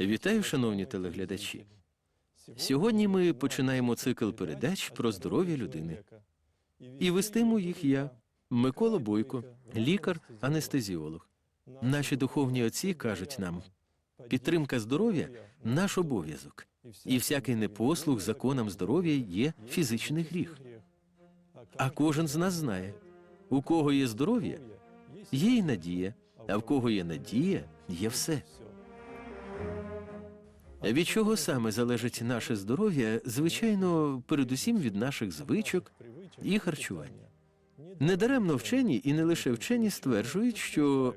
Вітаю, шановні телеглядачі. Сьогодні ми починаємо цикл передач про здоров'я людини. І вестиму їх я, Микола Бойко, лікар-анестезіолог. Наші духовні отці кажуть нам: підтримка здоров'я наш обов'язок, і всякий непослух законам здоров'я є фізичний гріх. А кожен з нас знає, у кого є здоров'я, є і надія, а в кого є надія, є все. Від чого саме залежить наше здоров'я, звичайно, передусім від наших звичок і харчування. Недаремно вчені і не лише вчені стверджують, що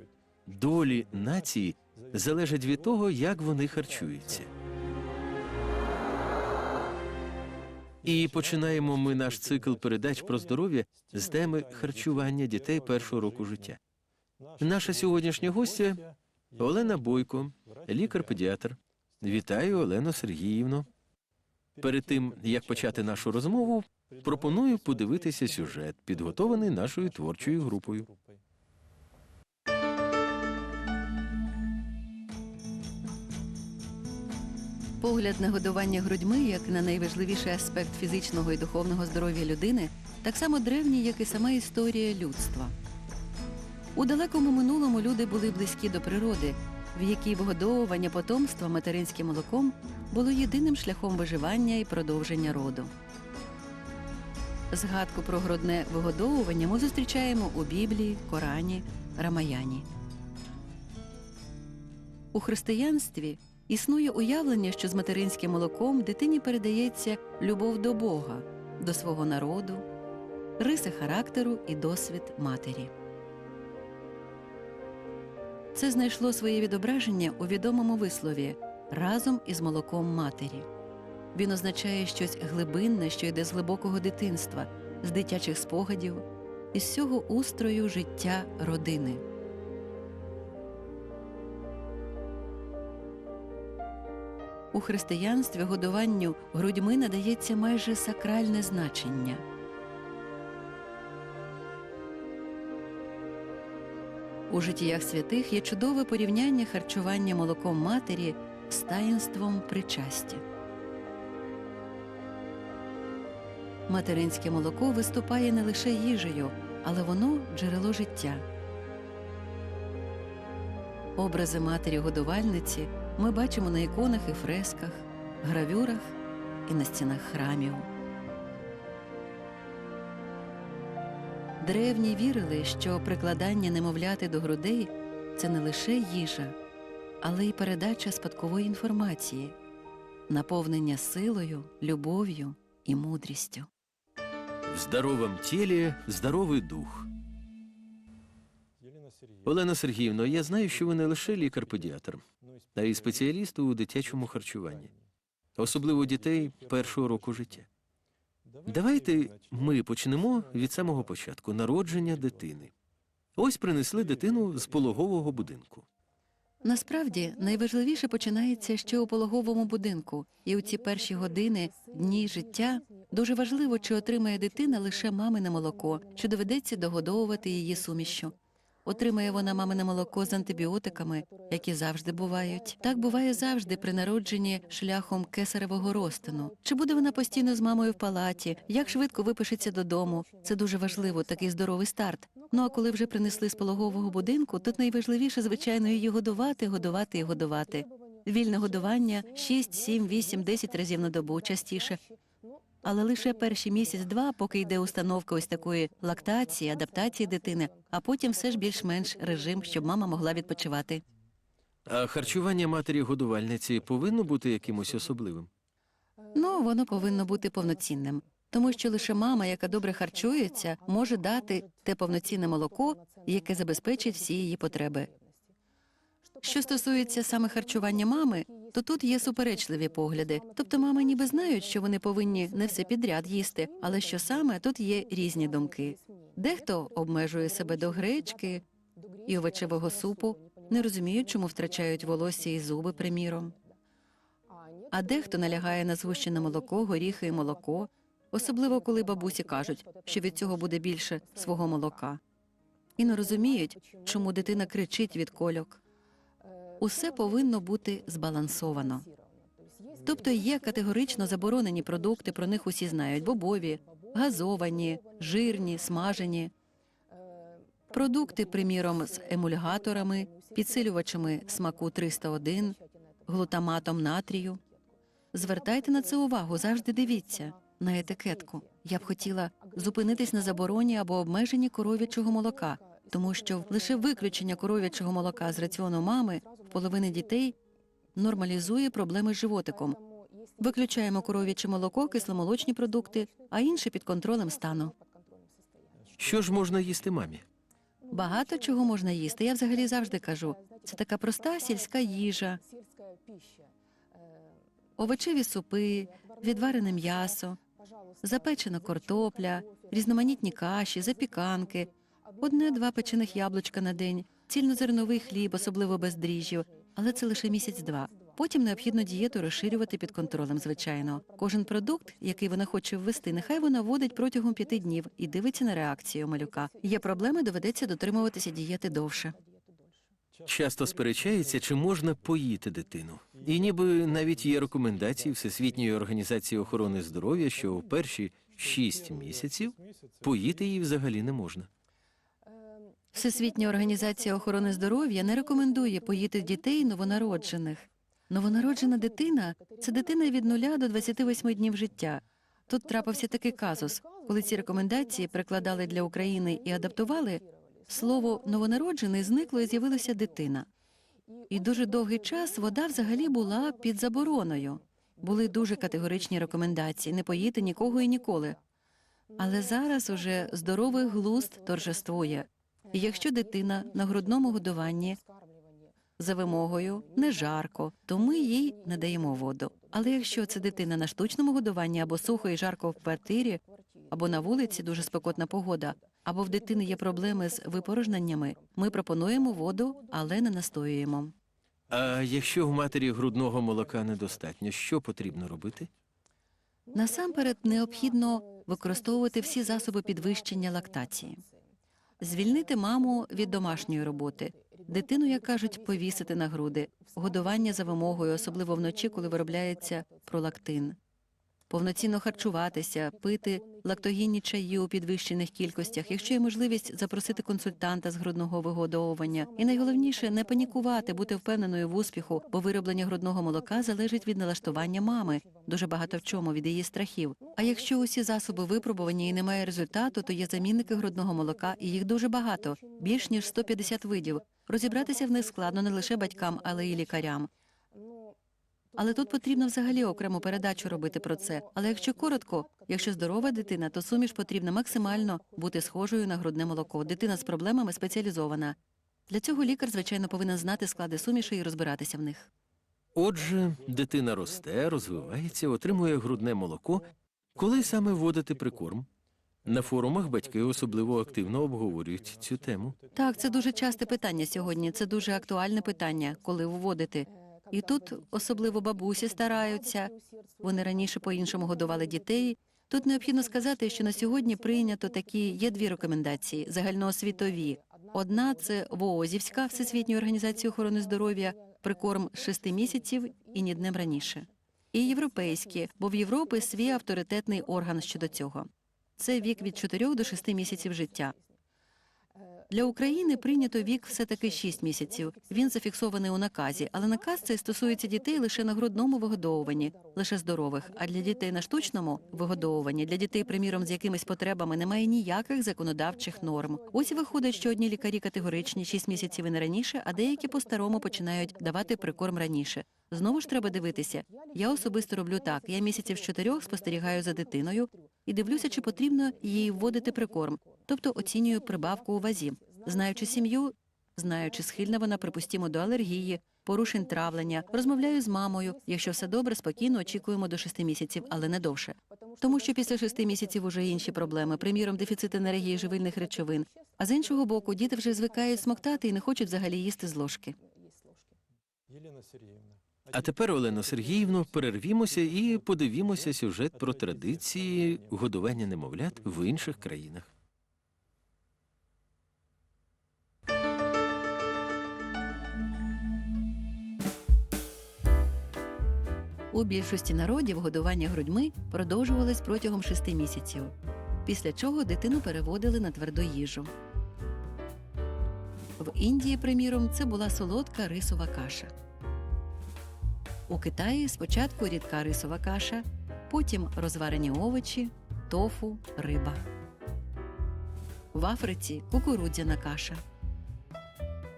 долі нації залежать від того, як вони харчуються. І починаємо ми наш цикл передач про здоров'я з теми харчування дітей першого року життя. Наша сьогоднішня гостя Олена Бойко, лікар-педіатр. Вітаю, Олено Сергіївно. Перед тим як почати нашу розмову, пропоную подивитися сюжет, підготований нашою творчою групою. Погляд на годування грудьми як на найважливіший аспект фізичного і духовного здоров'я людини так само древній, як і сама історія людства. У далекому минулому люди були близькі до природи, в якій вигодовування потомства материнським молоком було єдиним шляхом виживання і продовження роду. Згадку про грудне вигодовування ми зустрічаємо у Біблії, Корані, Рамаяні. У християнстві існує уявлення, що з материнським молоком дитині передається любов до Бога, до свого народу, риси характеру і досвід матері. Це знайшло своє відображення у відомому вислові разом із молоком матері. Він означає щось глибинне, що йде з глибокого дитинства, з дитячих спогадів, із всього устрою життя родини. У християнстві годуванню грудьми надається майже сакральне значення. У життіях святих є чудове порівняння харчування молоком матері з таїнством причастя. Материнське молоко виступає не лише їжею, але воно джерело життя. Образи матері годувальниці ми бачимо на іконах і фресках, гравюрах і на стінах храмів. Древні вірили, що прикладання немовляти до грудей це не лише їжа, але й передача спадкової інформації, наповнення силою, любов'ю і мудрістю. В здоровому тілі здоровий дух. Олена Сергіївно, я знаю, що ви не лише лікар-педіатр, а й спеціаліст у дитячому харчуванні, особливо дітей першого року життя. Давайте ми почнемо від самого початку народження дитини. Ось принесли дитину з пологового будинку. Насправді найважливіше починається ще у пологовому будинку, і у ці перші години, дні життя дуже важливо, чи отримає дитина лише мамине молоко, чи доведеться догодовувати її сумішю. Отримає вона мамине молоко з антибіотиками, які завжди бувають. Так буває завжди при народженні шляхом кесаревого розтину. Чи буде вона постійно з мамою в палаті? Як швидко випишеться додому? Це дуже важливо, такий здоровий старт. Ну а коли вже принесли з пологового будинку, тут найважливіше, звичайно, її годувати, годувати і годувати. Вільне годування 6, 7, 8, 10 разів на добу частіше. Але лише перші місяць-два, поки йде установка ось такої лактації, адаптації дитини, а потім все ж більш-менш режим, щоб мама могла відпочивати. А харчування матері годувальниці повинно бути якимось особливим. Ну, воно повинно бути повноцінним, тому що лише мама, яка добре харчується, може дати те повноцінне молоко, яке забезпечить всі її потреби. Що стосується саме харчування мами, то тут є суперечливі погляди. Тобто мами ніби знають, що вони повинні не все підряд їсти, але що саме тут є різні думки. Дехто обмежує себе до гречки і овочевого супу, не розуміють, чому втрачають волосся і зуби, приміром. А дехто налягає на згущене молоко, горіхи і молоко, особливо коли бабусі кажуть, що від цього буде більше свого молока. І не розуміють, чому дитина кричить від кольок. Усе повинно бути збалансовано. Тобто є категорично заборонені продукти, про них усі знають: бобові, газовані, жирні, смажені. Продукти, приміром, з емульгаторами, підсилювачами смаку 301, глутаматом натрію. Звертайте на це увагу, завжди дивіться на етикетку. Я б хотіла зупинитись на забороні або обмеженні коров'ячого молока, тому що лише виключення коров'ячого молока з раціону мами половини дітей нормалізує проблеми з животиком. Виключаємо коров'яче молоко, кисломолочні продукти, а інше під контролем стану. Що ж можна їсти мамі? Багато чого можна їсти. Я взагалі завжди кажу. Це така проста сільська їжа, овочеві супи, відварене м'ясо, запечена картопля, різноманітні каші, запіканки, одне-два печених яблучка на день, цільнозерновий хліб, особливо без дріжджів, але це лише місяць-два. Потім необхідно дієту розширювати під контролем, звичайно. Кожен продукт, який вона хоче ввести, нехай вона вводить протягом п'яти днів і дивиться на реакцію малюка. Є проблеми, доведеться дотримуватися дієти довше. Часто сперечається, чи можна поїти дитину. І ніби навіть є рекомендації Всесвітньої організації охорони здоров'я, що у перші шість місяців поїти її взагалі не можна. Всесвітня організація охорони здоров'я не рекомендує поїти дітей новонароджених. Новонароджена дитина це дитина від 0 до 28 днів життя. Тут трапився такий казус, коли ці рекомендації перекладали для України і адаптували. Слово новонароджений зникло і з'явилася дитина. І дуже довгий час вода взагалі була під забороною. Були дуже категоричні рекомендації не поїти нікого і ніколи. Але зараз уже здоровий глузд торжествує. І якщо дитина на грудному годуванні за вимогою не жарко, то ми їй не даємо воду. Але якщо це дитина на штучному годуванні або сухо і жарко в квартирі, або на вулиці дуже спекотна погода, або в дитини є проблеми з випорожненнями, ми пропонуємо воду, але не настоюємо. А якщо в матері грудного молока недостатньо, що потрібно робити? Насамперед необхідно використовувати всі засоби підвищення лактації, звільнити маму від домашньої роботи, дитину, як кажуть, повісити на груди, годування за вимогою, особливо вночі, коли виробляється пролактин. Повноцінно харчуватися, пити лактогінні чаї у підвищених кількостях, якщо є можливість запросити консультанта з грудного вигодовування. І найголовніше не панікувати, бути впевненою в успіху, бо вироблення грудного молока залежить від налаштування мами, дуже багато в чому від її страхів. А якщо усі засоби випробувані і немає результату, то є замінники грудного молока, і їх дуже багато, більш ніж 150 видів. Розібратися в них складно не лише батькам, але й лікарям. Але тут потрібно взагалі окрему передачу робити про це. Але якщо коротко, якщо здорова дитина, то суміш потрібно максимально бути схожою на грудне молоко. Дитина з проблемами спеціалізована. Для цього лікар, звичайно, повинен знати склади суміші і розбиратися в них. Отже, дитина росте, розвивається, отримує грудне молоко. Коли саме вводити прикорм? На форумах батьки особливо активно обговорюють цю тему. Так, це дуже часте питання сьогодні. Це дуже актуальне питання, коли вводити. І тут особливо бабусі стараються. Вони раніше по-іншому годували дітей. Тут необхідно сказати, що на сьогодні прийнято такі є дві рекомендації загальноосвітові. Одна це ВООЗівська Всесвітньої організації охорони здоров'я, прикорм 6 місяців і ні днем раніше. І європейські, бо в Європі свій авторитетний орган щодо цього. Це вік від 4 до 6 місяців життя. Для України прийнято вік все таки 6 місяців. Він зафіксований у наказі, але наказ цей стосується дітей лише на грудному вигодовуванні, лише здорових. А для дітей на штучному вигодовуванні, для дітей, приміром, з якимись потребами, немає ніяких законодавчих норм. Ось виходить, що одні лікарі категоричні 6 місяців і не раніше, а деякі по-старому починають давати прикорм раніше. Знову ж треба дивитися. Я особисто роблю так: я місяців з чотирьох спостерігаю за дитиною і дивлюся, чи потрібно їй вводити прикорм, тобто оцінюю прибавку у вазі. Знаючи сім'ю, знаючи, схильна вона, припустімо, до алергії, порушень травлення, розмовляю з мамою. Якщо все добре, спокійно очікуємо до шести місяців, але не довше. Тому що після шести місяців уже інші проблеми, приміром, дефіцит енергії живильних речовин. А з іншого боку, діти вже звикають смоктати і не хочуть взагалі їсти з ложки. Єлена Сергіївна. А тепер, Олено Сергіївно, перервімося і подивімося сюжет про традиції годування немовлят в інших країнах. У більшості народів годування грудьми продовжувалось протягом шести місяців, після чого дитину переводили на тверду їжу. В Індії, приміром, це була солодка рисова каша. У Китаї спочатку рідка рисова каша, потім розварені овочі, тофу, риба. В Африці кукурудзяна каша.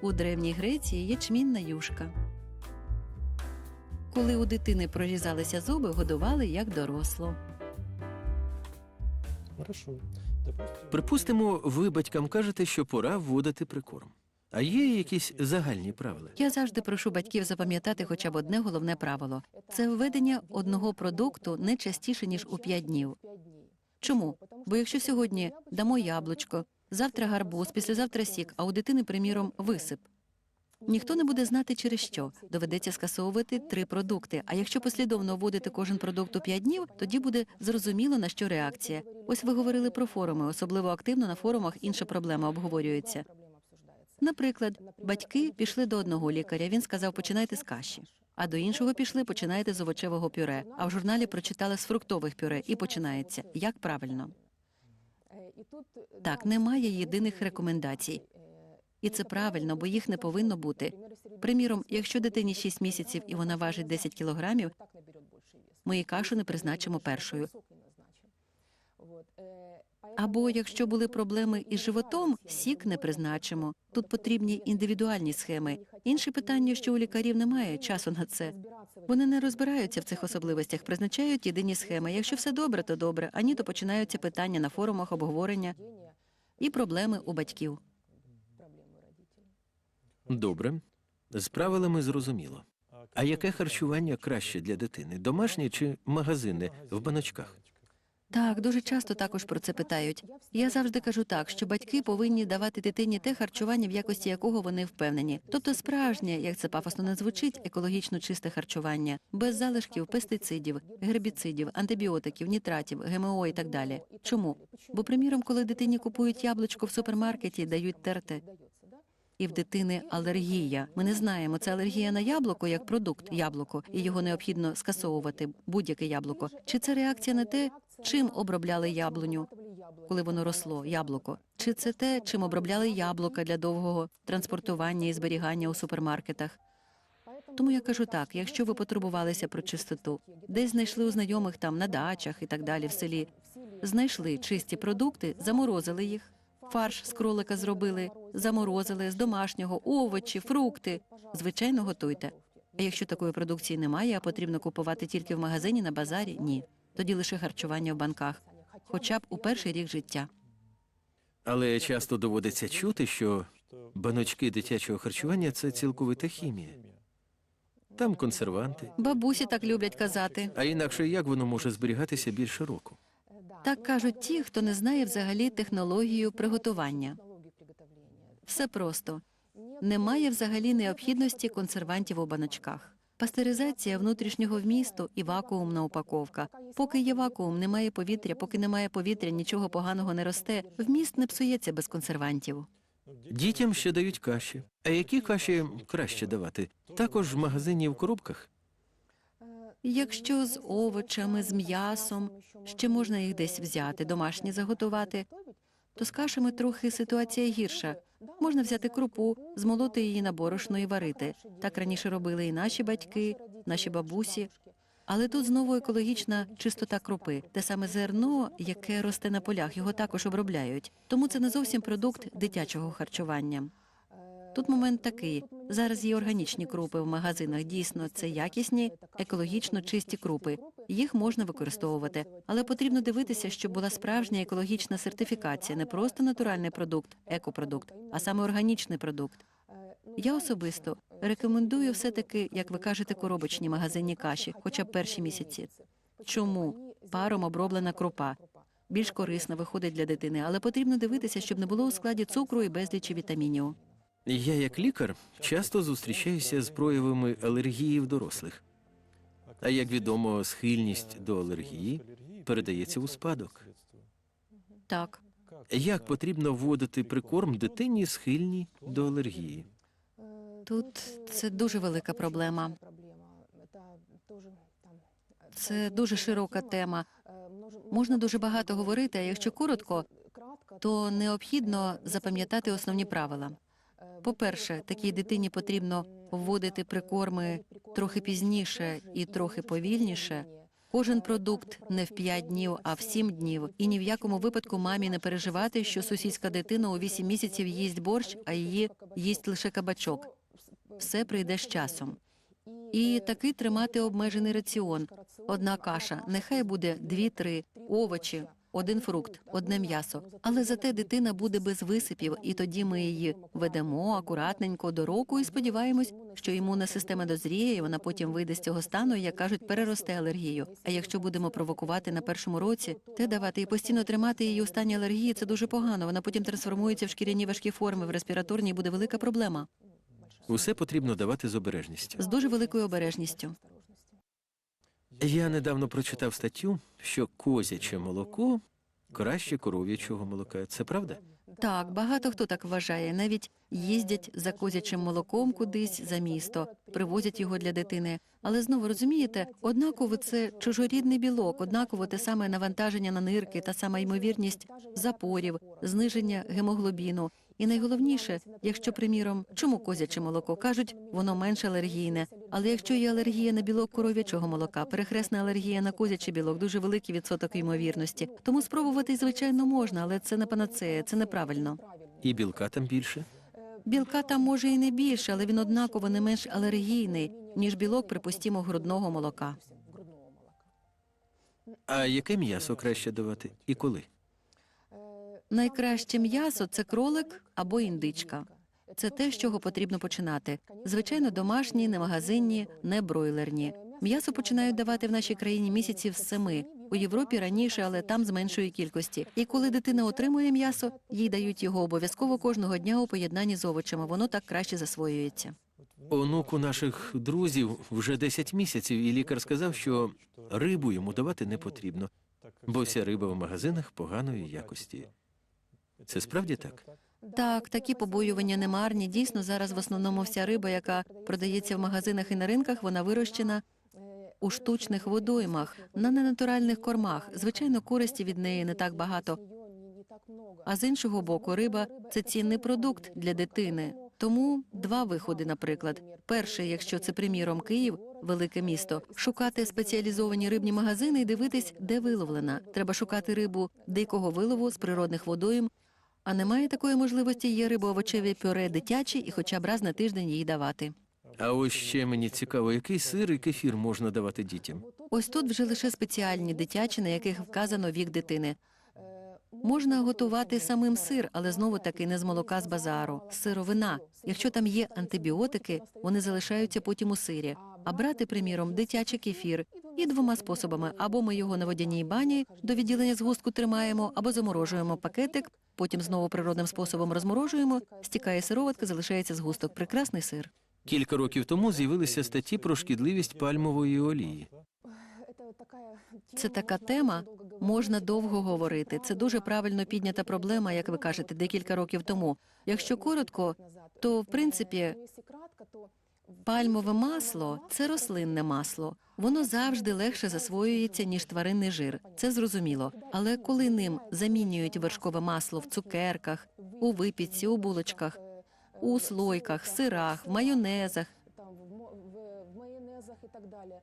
У Древній Греції ячмінна юшка. Коли у дитини прорізалися зуби, годували як. Допустим, Припустимо, ви батькам кажете, що пора вводити прикорм. А є якісь загальні правила? Я завжди прошу батьків запам'ятати хоча б одне головне правило це введення одного продукту не частіше ніж у 5 днів. Чому? Бо якщо сьогодні дамо яблучко, завтра гарбуз, післязавтра сік, а у дитини, приміром, висип. Ніхто не буде знати через що. Доведеться скасовувати три продукти. А якщо послідовно вводити кожен продукт у 5 днів, тоді буде зрозуміло на що реакція. Ось ви говорили про форуми, особливо активно на форумах інша проблема обговорюється. Наприклад, батьки пішли до одного лікаря. Він сказав, починайте з каші. А до іншого пішли, починайте з овочевого пюре. А в журналі прочитали з фруктових пюре і починається. Як правильно? Так, немає єдиних рекомендацій. І це правильно, бо їх не повинно бути. Приміром, якщо дитині 6 місяців і вона важить 10 кілограмів, ми їй кашу не призначимо першою. Або якщо були проблеми із животом, сік не призначимо. Тут потрібні індивідуальні схеми. Інше питання, що у лікарів немає часу на це. Вони не розбираються в цих особливостях, призначають єдині схеми. Якщо все добре, то добре. А ні, то починаються питання на форумах, обговорення і проблеми у батьків. Добре. З правилами зрозуміло. А яке харчування краще для дитини? Домашнє чи магазинне в баночках? Так, дуже часто також про це питають. Я завжди кажу так, що батьки повинні давати дитині те харчування, в якості якого вони впевнені, тобто справжнє, як це пафосно не звучить, екологічно чисте харчування, без залишків пестицидів, гербіцидів, антибіотиків, нітратів, ГМО і так далі. Чому? Бо, приміром, коли дитині купують яблучко в супермаркеті, дають терти. І в дитини алергія. Ми не знаємо, це алергія на яблуко як продукт яблуко, і його необхідно скасовувати будь-яке яблуко. Чи це реакція на те, чим обробляли яблуню, коли воно росло, яблуко? Чи це те, чим обробляли яблука для довгого транспортування і зберігання у супермаркетах? Тому я кажу так: якщо ви потурбувалися про чистоту, десь знайшли у знайомих там на дачах і так далі в селі, знайшли чисті продукти, заморозили їх. Фарш з кролика зробили, заморозили з домашнього, овочі, фрукти. Звичайно, готуйте. А якщо такої продукції немає, а потрібно купувати тільки в магазині на базарі, ні. Тоді лише харчування в банках, хоча б у перший рік життя. Але часто доводиться чути, що баночки дитячого харчування це цілковита хімія. Там консерванти. Бабусі так люблять казати. А інакше як воно може зберігатися більше року? Так кажуть ті, хто не знає взагалі технологію приготування. Все просто немає взагалі необхідності консервантів у баночках. Пастеризація внутрішнього вмісту і вакуумна упаковка. Поки є вакуум, немає повітря, поки немає повітря, нічого поганого не росте. Вміст не псується без консервантів. Дітям ще дають каші. А які каші краще давати? Також в магазині в коробках? Якщо з овочами, з м'ясом, ще можна їх десь взяти, домашні заготувати, то з кашами трохи ситуація гірша. Можна взяти крупу, змолоти її на борошно і варити. Так раніше робили і наші батьки, наші бабусі. Але тут знову екологічна чистота крупи, те саме зерно, яке росте на полях, його також обробляють. Тому це не зовсім продукт дитячого харчування. Тут момент такий: зараз є органічні крупи в магазинах. Дійсно, це якісні, екологічно чисті крупи. Їх можна використовувати, але потрібно дивитися, щоб була справжня екологічна сертифікація, не просто натуральний продукт, екопродукт, а саме органічний продукт. Я особисто рекомендую все-таки, як ви кажете, коробочні магазинні каші, хоча б перші місяці. Чому паром оброблена крупа? Більш корисна виходить для дитини, але потрібно дивитися, щоб не було у складі цукру і безлічі вітамінів. Я, як лікар, часто зустрічаюся з проявами алергії в дорослих. А як відомо, схильність до алергії передається у спадок. Так, Як потрібно вводити прикорм дитині схильній до алергії? тут це дуже велика проблема. Це дуже широка тема. Можна дуже багато говорити, а якщо коротко, то необхідно запам'ятати основні правила. По-перше, такій дитині потрібно вводити прикорми трохи пізніше і трохи повільніше. Кожен продукт не в 5 днів, а в 7 днів. І ні в якому випадку мамі не переживати, що сусідська дитина у 8 місяців їсть борщ, а її їсть лише кабачок. Все прийде з часом. І таки тримати обмежений раціон. Одна каша, нехай буде дві-три овочі, один фрукт, одне м'ясо. Але зате дитина буде без висипів, і тоді ми її ведемо акуратненько до року і сподіваємось, що імунна система дозріє, і вона потім вийде з цього стану, і, як кажуть, переросте алергію. А якщо будемо провокувати на першому році, те давати і постійно тримати її у стані алергії, це дуже погано. Вона потім трансформується в шкіряні важкі форми, в респіраторній буде велика проблема Усе потрібно давати з обережністю. з дуже великою обережністю. Я недавно прочитав статтю, що козяче молоко краще коров'ячого молока. Це правда? Так, багато хто так вважає. Навіть їздять за козячим молоком кудись за місто, привозять його для дитини. Але знову розумієте, однаково це чужорідний білок, однаково те саме навантаження на нирки, та сама ймовірність запорів, зниження гемоглобіну. І найголовніше, якщо, приміром, чому козяче молоко кажуть, воно менш алергійне. Але якщо є алергія на білок коров'ячого молока, перехресна алергія на козячий білок, дуже великий відсоток ймовірності. Тому спробувати, звичайно, можна, але це не панацея, це неправильно. І білка там більше. Білка там може і не більше, але він однаково не менш алергійний, ніж білок, припустімо, грудного молока. А яке м'ясо краще давати і коли? Найкраще м'ясо це кролик або індичка. Це те, з чого потрібно починати. Звичайно, домашні, не магазинні, не бройлерні. М'ясо починають давати в нашій країні місяців з семи. У Європі раніше, але там з меншої кількості. І коли дитина отримує м'ясо, їй дають його обов'язково кожного дня у поєднанні з овочами. Воно так краще засвоюється. Онуку наших друзів вже 10 місяців, і лікар сказав, що рибу йому давати не потрібно, бо вся риба в магазинах поганої якості. Це справді так? Так, такі побоювання не марні. Дійсно, зараз в основному вся риба, яка продається в магазинах і на ринках, вона вирощена у штучних водоймах, на ненатуральних кормах. Звичайно, користі від неї не так багато. А з іншого боку, риба це цінний продукт для дитини. Тому два виходи, наприклад. Перший, якщо це приміром Київ, велике місто, шукати спеціалізовані рибні магазини і дивитись, де виловлена. Треба шукати рибу дикого вилову з природних водойм. А немає такої можливості, є рибоовочеві пюре дитячі і хоча б раз на тиждень їй давати. А ось ще мені цікаво, який сир і кефір можна давати дітям. Ось тут вже лише спеціальні дитячі, на яких вказано вік дитини. Можна готувати самим сир, але знову таки не з молока з базару, сировина. Якщо там є антибіотики, вони залишаються потім у сирі. А брати, приміром, дитячий кефір і двома способами: або ми його на водяній бані до відділення згустку тримаємо, або заморожуємо пакетик, потім знову природним способом розморожуємо, стікає сироватка, залишається згусток. Прекрасний сир. Кілька років тому з'явилися статті про шкідливість пальмової олії. Це така тема, можна довго говорити. Це дуже правильно піднята проблема, як ви кажете, декілька років тому. Якщо коротко, то в принципі Пальмове масло це рослинне масло. Воно завжди легше засвоюється, ніж тваринний жир. Це зрозуміло. Але коли ним замінюють вершкове масло в цукерках, у випічці, у булочках, у слойках, сирах, майонезах і так далі.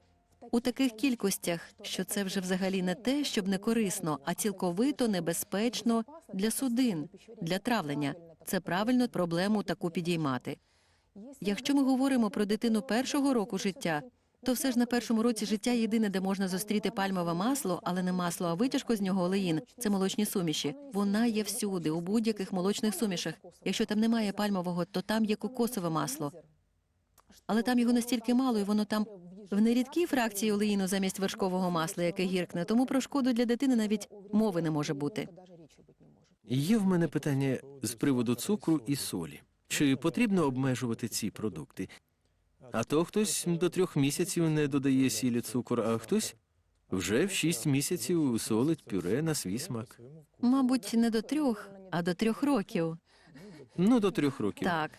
У таких кількостях, що це вже взагалі не те, щоб не корисно, а цілковито небезпечно для судин, для травлення. Це правильно проблему таку підіймати. Якщо ми говоримо про дитину першого року життя, то все ж на першому році життя єдине, де можна зустріти пальмове масло, але не масло, а витяжку з нього олеїн це молочні суміші. Вона є всюди, у будь-яких молочних сумішах. Якщо там немає пальмового, то там є кокосове масло. Але там його настільки мало, і воно там в нерідкій фракції олеїну замість вершкового масла, яке гіркне. Тому про шкоду для дитини навіть мови не може бути. Є в мене питання з приводу цукру і солі. Чи потрібно обмежувати ці продукти? А то хтось до трьох місяців не додає сілі цукор, а хтось вже в шість місяців солить пюре на свій смак. Мабуть, не до трьох, а до трьох років. Ну, до трьох років. Так,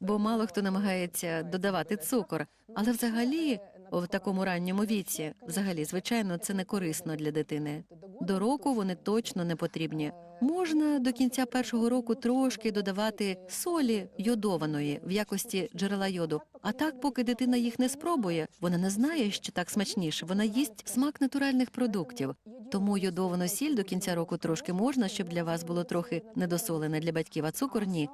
бо мало хто намагається додавати цукор. Але взагалі, в такому ранньому віці, взагалі, звичайно, це не корисно для дитини. До року вони точно не потрібні. Можна до кінця першого року трошки додавати солі йодованої в якості джерела йоду. А так, поки дитина їх не спробує, вона не знає, що так смачніше. Вона їсть смак натуральних продуктів. Тому йодовану сіль до кінця року трошки можна, щоб для вас було трохи недосолене для батьків, а цукор ні.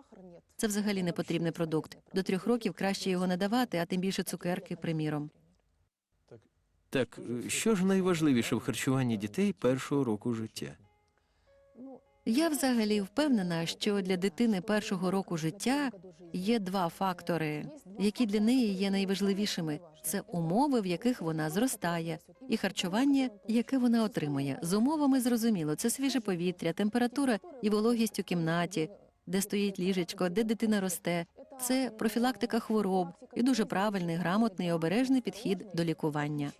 Це взагалі не потрібний продукт. До трьох років краще його не давати, а тим більше цукерки, приміром. Так, е, що ж найважливіше в харчуванні дітей першого року життя? Я взагалі впевнена, що для дитини першого року життя є два фактори, які для неї є найважливішими: це умови, в яких вона зростає, і харчування, яке вона отримує. З умовами зрозуміло, це свіже повітря, температура і вологість у кімнаті, де стоїть ліжечко, де дитина росте. Це профілактика хвороб і дуже правильний, грамотний обережний підхід до лікування.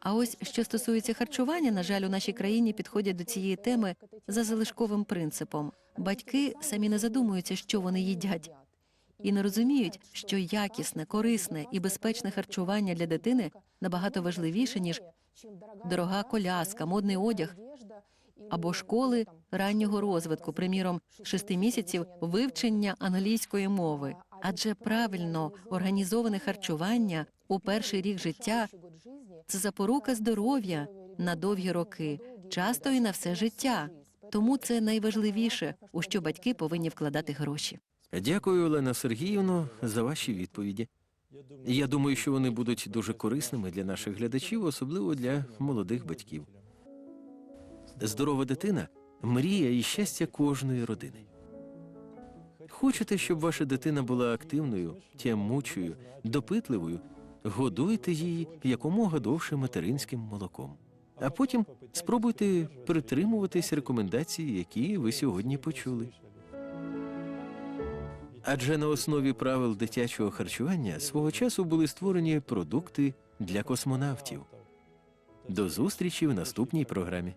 А ось що стосується харчування, на жаль, у нашій країні підходять до цієї теми за залишковим принципом. Батьки самі не задумуються, що вони їдять, і не розуміють, що якісне, корисне і безпечне харчування для дитини набагато важливіше, ніж дорога коляска, модний одяг або школи раннього розвитку, приміром, шести місяців вивчення англійської мови. Адже правильно організоване харчування у перший рік життя це запорука здоров'я на довгі роки, часто і на все життя. Тому це найважливіше, у що батьки повинні вкладати гроші. Дякую, Олена Сергіївно, за ваші відповіді. Я думаю, що вони будуть дуже корисними для наших глядачів, особливо для молодих батьків. Здорова дитина мрія і щастя кожної родини. Хочете, щоб ваша дитина була активною, тямучою, допитливою, годуйте її якомога довше материнським молоком. А потім спробуйте притримуватись рекомендацій, які ви сьогодні почули. Адже на основі правил дитячого харчування свого часу були створені продукти для космонавтів. До зустрічі в наступній програмі.